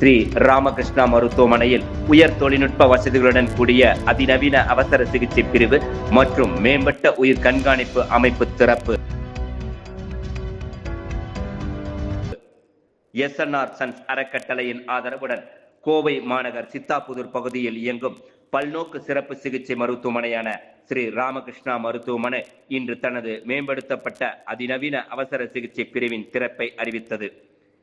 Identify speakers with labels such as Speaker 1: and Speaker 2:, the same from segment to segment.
Speaker 1: ஸ்ரீ ராமகிருஷ்ணா மருத்துவமனையில் உயர் தொழில்நுட்ப வசதிகளுடன் கூடிய அதிநவீன அவசர சிகிச்சை பிரிவு மற்றும் மேம்பட்ட உயிர் கண்காணிப்பு அமைப்பு திறப்பு. எஸ்என்ஆர் சன்ஸ் அறக்கட்டளையின் ஆதரவுடன் கோவை மாநகர் சித்தாபுதூர் பகுதியில் இயங்கும் பல்நோக்கு சிறப்பு சிகிச்சை மருத்துவமனையான ஸ்ரீ ராமகிருஷ்ணா மருத்துவமனை இன்று தனது மேம்படுத்தப்பட்ட அதிநவீன அவசர சிகிச்சை பிரிவின் திறப்பை அறிவித்தது.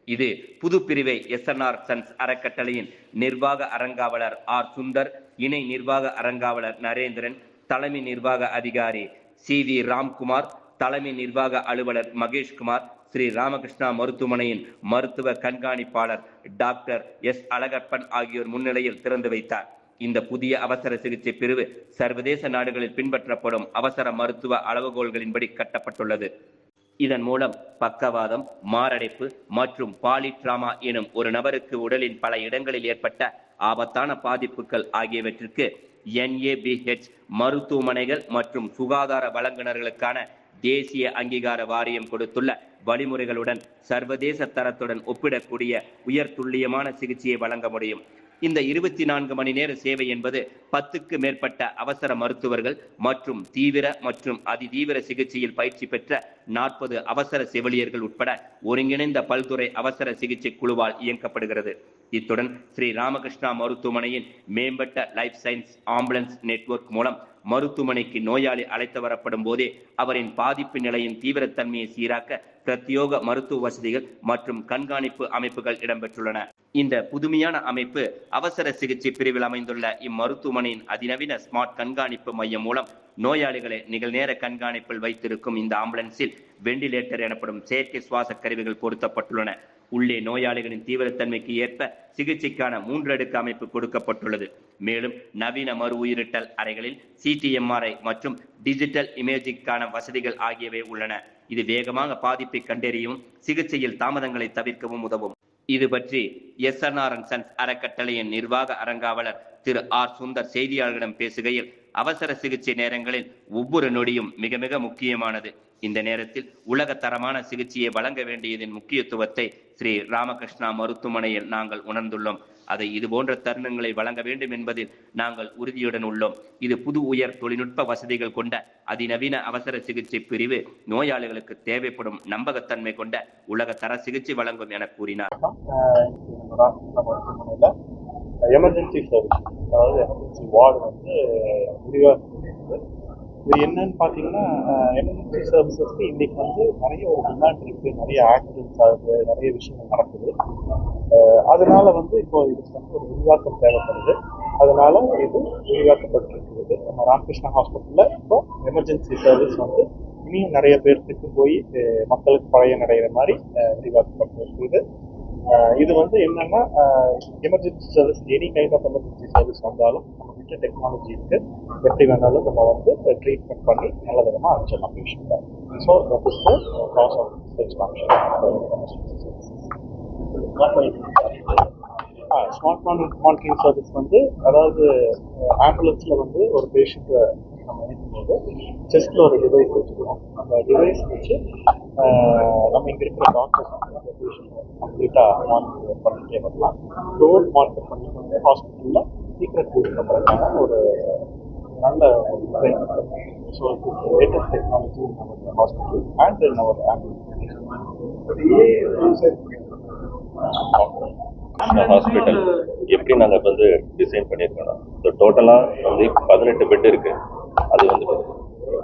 Speaker 1: இது புது பிரிவை எஸ்என்ஆர் சன்ஸ் அறக்கட்டளையின் நிர்வாக அரங்காவலர் ஆர் சுந்தர் இணை நிர்வாக அரங்காவலர் நரேந்திரன் தலைமை நிர்வாக அதிகாரி சி வி ராம்குமார் தலைமை நிர்வாக அலுவலர் மகேஷ்குமார் ஸ்ரீ ராமகிருஷ்ணா மருத்துவமனையின் மருத்துவ கண்காணிப்பாளர் டாக்டர் எஸ் அழகப்பன் ஆகியோர் முன்னிலையில் திறந்து வைத்தார். இந்த புதிய அவசர சிகிச்சை பிரிவு சர்வதேச நாடுகளில் பின்பற்றப்படும் அவசர மருத்துவ அளவுகோல்களின்படி கட்டப்பட்டுள்ளது. இதன் மூலம் பக்கவாதம் மாரடைப்பு மற்றும் பாலிட்ராமா எனும் ஒரு நபருக்கு உடலின் பல இடங்களில் ஏற்பட்ட ஆபத்தான பாதிப்புகள் ஆகியவற்றிற்கு என்ஏபிஹெச் மருத்துவமனைகள் மற்றும் சுகாதார வழங்குனர்களுக்கான தேசிய அங்கீகார வாரியம் கொடுத்துள்ள வழிமுறைகளுடன் சர்வதேச தரத்துடன் ஒப்பிடக்கூடிய உயர் துல்லியமான சிகிச்சையை வழங்க முடியும். இந்த இருபத்தி நான்கு மணி நேர சேவை என்பது பத்துக்கு மேற்பட்ட அவசர மருத்துவர்கள் மற்றும் தீவிர மற்றும் அதிதீவிர சிகிச்சையில் பயிற்சி பெற்ற நாற்பது அவசர செவிலியர்கள் உட்பட ஒருங்கிணைந்த பல்துறை அவசர சிகிச்சை குழுவால் இயக்கப்படுகிறது. இத்துடன் ஸ்ரீ ராமகிருஷ்ணா மருத்துவமனையின் மேம்பட்ட லைஃப் சயின்ஸ் ஆம்புலன்ஸ் நெட்வொர்க் மூலம் மருத்துவமனைக்கு நோயாளி அழைத்து வரப்படும் போதே அவரின் பாதிப்பு நிலையின் தீவிரத்தன்மையை சீராக்க பிரத்யோக மருத்துவ வசதிகள் மற்றும் கண்காணிப்பு அமைப்புகள் இடம்பெற்றுள்ளன. இந்த புதுமையான அமைப்பு அவசர சிகிச்சை பிரிவில் அமைந்துள்ள இம்மருத்துவமனையின் அதிநவீன ஸ்மார்ட் கண்காணிப்பு மையம் மூலம் நோயாளிகளை நிகழ்நேர கண்காணிப்பில் வைத்திருக்கும் இந்த ஆம்புலன்ஸில் வெண்டிலேட்டர் எனப்படும் செயற்கை சுவாச கருவிகள் பொருத்தப்பட்டுள்ளன. உள்ளே நோயாளிகளின் தீவிரத்தன்மைக்கு ஏற்ப சிகிச்சைக்கான மூன்று அடுக்கு அமைப்பு கொடுக்கப்பட்டுள்ளது. மேலும் நவீன மறு உயிரிட்டல் அறைகளில் சிடிஎம்ஆர்ஐ மற்றும் டிஜிட்டல் இமேஜிங்கான வசதிகள் ஆகியவை உள்ளன. இது வேகமாக பாதிப்பை கண்டறியவும் சிகிச்சையில் தாமதங்களை தவிர்க்கவும் உதவும். இது பற்றி எஸ்என்ஆர் அண்ட் சன்ஸ் அறக்கட்டளையின் நிர்வாக அரங்காவலர் திரு ஆர். சுந்தர் செய்தியாளர்களிடம் பேசுகையில் அவசர சிகிச்சை நேரங்களில் ஒவ்வொரு நொடியும் மிக மிக முக்கியமானது. இந்த நேரத்தில் உலக தரமான சிகிச்சையை வழங்க வேண்டியதின் முக்கியத்துவத்தை ஸ்ரீ ராமகிருஷ்ணா மருத்துவமனையில் நாங்கள் உணர்ந்துள்ளோம். அதை இது போன்ற தருணங்களை வழங்க வேண்டும் என்பதில் நாங்கள் உறுதியுடன் உள்ளோம். இது புது உயர் தொழில்நுட்ப வசதிகள் கொண்ட அதிநவீன அவசர சிகிச்சை பிரிவு நோயாளிகளுக்கு தேவைப்படும் நம்பகத்தன்மை கொண்ட உலக தர சிகிச்சை வழங்கும் என கூறினார்.
Speaker 2: எமர்ஜென்சி சர்வீஸ் அதாவது எமர்ஜென்சி வார்டு வந்து இது என்னன்னு பார்த்தீங்கன்னா எமர்ஜென்சி சர்வீசஸ்க்கு இன்னைக்கு வந்து நிறைய ஒரு டிமாண்ட் இருக்குது நிறைய ஆக்சிடென்ட்ஸ் ஆகுது நிறைய விஷயங்கள் நடக்குது. அதனால வந்து இப்போ இதுக்கு வந்து ஒரு விரிவாக்கம் தேவைப்படுது. அதனால இது விரிவாக்கப்பட்டிருக்கிறது. நம்ம ராமகிருஷ்ணா ஹாஸ்பிட்டலில் இப்போ எமர்ஜென்சி சர்வீஸ் வந்து இனியும் நிறைய பேர்த்துக்கு போய் மக்களுக்கு பழைய நடைகிற மாதிரி அஹ் விரிவாக்கப்பட்டிருக்குது இது வந்து என்னன்னா emergency service any kind of emergency service வந்தாலும் நம்ம டெக்னாலஜி இருக்கு எப்படி வேணாலும் நம்ம வந்து ட்ரீட்மெண்ட் பண்ணி நல்ல விதமாக அனுப்பிச்சிடலாம் பேஷண்ட்டை so that is cause of expansion smart monitoring service வந்து அதாவது ஆம்புலன்ஸில் வந்து ஒரு பேஷண்ட்டை நம்ம இருக்கும்போது செஸ்ட்டில் ஒரு டிவைஸ் வச்சுக்கிறோம். அந்த டிவைஸ் வச்சு நம்ம இங்கே இருக்கிற டாக்டர்ஸ் வந்து அந்த பேஷண்ட்டை கம்ப்ளீட்டாக மானிட்டர் பண்ணிட்டே வரலாம். டோர் மானிட்டர் பண்ணிட்டு ஹாஸ்பிட்டலில் சீக்கிரம் ஒரு நல்ல so latest technology in hospital and
Speaker 3: hospital எப்படி நாங்கள் வந்து டிசைன் பண்ணியிருக்கோம்னா ஸோ டோட்டலாக வந்து பதினெட்டு பெட் இருக்கு. அது வந்து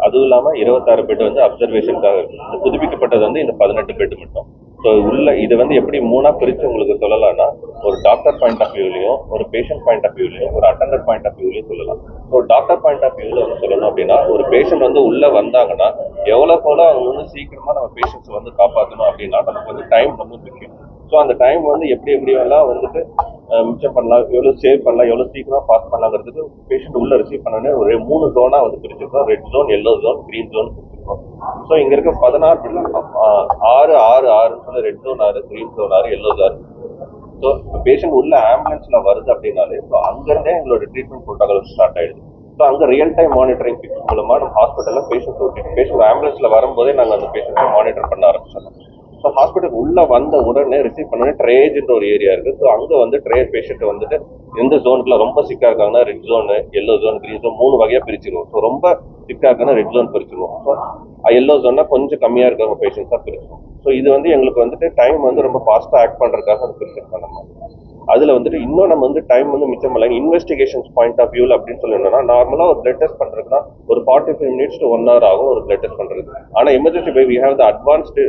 Speaker 3: அதுவும் இல்லாமல் இருபத்தாறு பெட் வந்து அப்சர்வேஷனுக்காக இருக்கு. புதுப்பிக்கப்பட்டது வந்து இந்த பதினெட்டு பெட் மட்டும். ஸோ உள்ள இது வந்து எப்படி மூணாக பிரித்து உங்களுக்கு சொல்லலாம்னா ஒரு டாக்டர் பாயிண்ட் ஆஃப் வியூலையும் ஒரு பேஷண்ட் பாயிண்ட் ஆஃப் வியூலையும் ஒரு அட்டண்டர் பாயிண்ட் ஆஃப் வியூலையும் சொல்லலாம். ஸோ டாக்டர் பாயிண்ட் ஆஃப் வியூவில் வந்து சொல்லணும் அப்படின்னா ஒரு பேஷண்ட் வந்து உள்ளே வந்தாங்கன்னா எவ்வளோக்கு எவ்வளோ அவங்க வந்து சீக்கிரமாக நம்ம பேஷண்ட்ஸ் வந்து காப்பாற்றணும் அப்படின்னா நமக்கு வந்து டைம் ரொம்ப முக்கியம். ஸோ அந்த டைம் வந்து எப்படி எப்படி எல்லாம் வந்துட்டு மிச்சம் பண்ணலாம் எவ்வளோ சேவ் பண்ணலாம் எவ்வளோ சீக்கிரமாக பாஸ் பண்ணலாங்கிறதுக்கு பேஷண்ட் உள்ள ரிசீவ் பண்ணோடனே ஒரு மூணு ஜோனாக வந்து பிரிச்சிருக்கோம். Red zone yellow zone green zone பிரிச்சிருக்கோம் so இங்கே இருக்க பதினாறு ஆறு ஆறு ஆறுன்னு சொல்லி ரெட் ஜோன் ஆறு க்ரீன் ஜோன் ஆறு எல்லோ ஜோன் ஸோ பேஷண்ட் உள்ள ஆம்புலன்ஸ்ல வருது அப்படின்னாலே ஸோ அங்கேருந்தே எங்களோட ட்ரீட்மெண்ட் ப்ரோட்டோகால் ஸ்டார்ட் ஆயிடுது. ஸோ அங்கே ரியல் டைம் மானிட்டரிங் மூலமாக நம்ம ஹாஸ்பிட்டலில் பேஷண்ட் ஓட்டி பேஷண்ட் ஆம்புலன்ஸ்ல வரும்போதே நாங்கள் அந்த பேஷண்ட்டை மானிட்டர் பண்ண ஆரம்பிச்சிடலாம் ஸோ ஹாஸ்பிட்டல் உள்ள வந்த உடனே ரிசீவ் பண்ணோடனே ட்ரேஜ்ன்ற ஒரு ஏரியா இருக்குது ஸோ அங்கே வந்து ட்ரேஜ் பேஷண்ட் வந்துட்டு எந்த ஜோனுக்குள்ள ரொம்ப சிக்காக இருக்காங்கன்னா red zone yellow zone green zone மூணு வகையாக பிரிச்சிருவோம். ஸோ ரொம்ப சிக்கா இருக்காங்கன்னா ரெட் ஜோன் பிரிச்சிருவோம். ஸோ எல்லோ ஜோன்னா கொஞ்சம் கம்மியாக இருக்கிறவங்க பேஷண்ட்ஸாக பிரிச்சோம் ஸோ இது வந்து எங்களுக்கு வந்துட்டு டைம் வந்து ரொம்ப ஃபாஸ்ட்டாக ஆக்ட் பண்ணுறதுக்காக அது பிரிச்சிருக்கோம் நம்ம. அதில் வந்துட்டு இன்னும் நம்ம வந்து டைம் வந்து மிச்சம் இல்லை இன்வெஸ்டிகேஷன்ஸ் பாயிண்ட் ஆஃப் வியூவில் அப்படின்னு சொல்லணும்னா நார்மலாக ஒரு பிளட் டெஸ்ட் பண்ணுறதுனா ஒரு forty five minutes to one hour ஆகும் ஒரு பிளட் டெஸ்ட் பண்ணுறது ஆனால் emergency by we have the advanced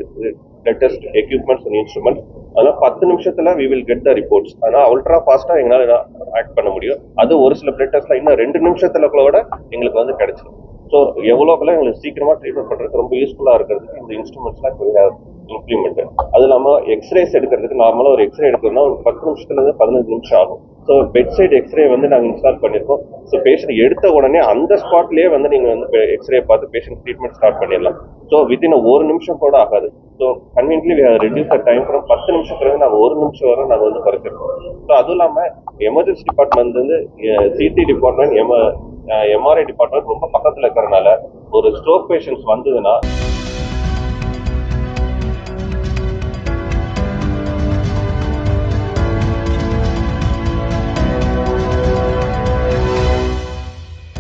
Speaker 3: blood test equipments and instruments அதனால் பத்து நிமிஷத்தில் we will get the reports ஆனால் அல்ட்ரா ஃபாஸ்ட்டாக எங்களால் ஆக்ட் பண்ண முடியும்? அது ஒரு சில பிளட் டெஸ்ட்டில் இன்னும் ரெண்டு நிமிஷத்தில் கூட எங்களுக்கு வந்து கிடைச்சிடும் ஸோ எவ்வளோக்கெல்லாம் எங்களுக்கு சீக்கிரமாக ட்ரீட்மெண்ட் பண்ணுறது ரொம்ப யூஸ்ஃபுல்லாக இருக்கிறதுக்கு இந்த இன்ஸ்ட்ருமெண்ட்ஸ்லாம் இப்போ இம்ப்ளிமெண்ட் அது இல்லாமல் எக்ஸ்ரேஸ் எடுக்கிறதுக்கு நார்மலாக ஒரு எக்ஸ்ரே எடுக்கணும்னா ஒரு பத்து நிமிஷத்துலேருந்து பதினஞ்சு நிமிஷம் ஆகும். ஸோ பெட் சைடு எக்ஸ்ரே வந்து நாங்கள் இன்ஸ்டால் பண்ணியிருக்கோம் ஸோ பேஷண்ட் எடுத்த உடனே அந்த ஸ்பாட்லேயே வந்து நீங்கள் வந்து எக்ஸ்ரே பார்த்து பேஷண்ட் ட்ரீட்மெண்ட் ஸ்டார்ட் பண்ணிடலாம். ஸோ வித்தின் ஒரு நிமிஷம் கூட ஆகாது. So conveniently reduce the time from பத்து நிமிஷத்துலேருந்து நாங்கள் ஒரு நிமிஷம் வரை நாங்கள் வந்து குறைச்சிருக்கோம். ஸோ அதுவும் இல்லாமல் எமர்ஜென்சி டிபார்ட்மெண்ட் வந்து CT department M MRI department ரொம்ப பக்கத்துல இருக்கிறதுனால ஒரு ஸ்ட்ரோக் பேஷண்ட்ஸ் வந்ததுன்னா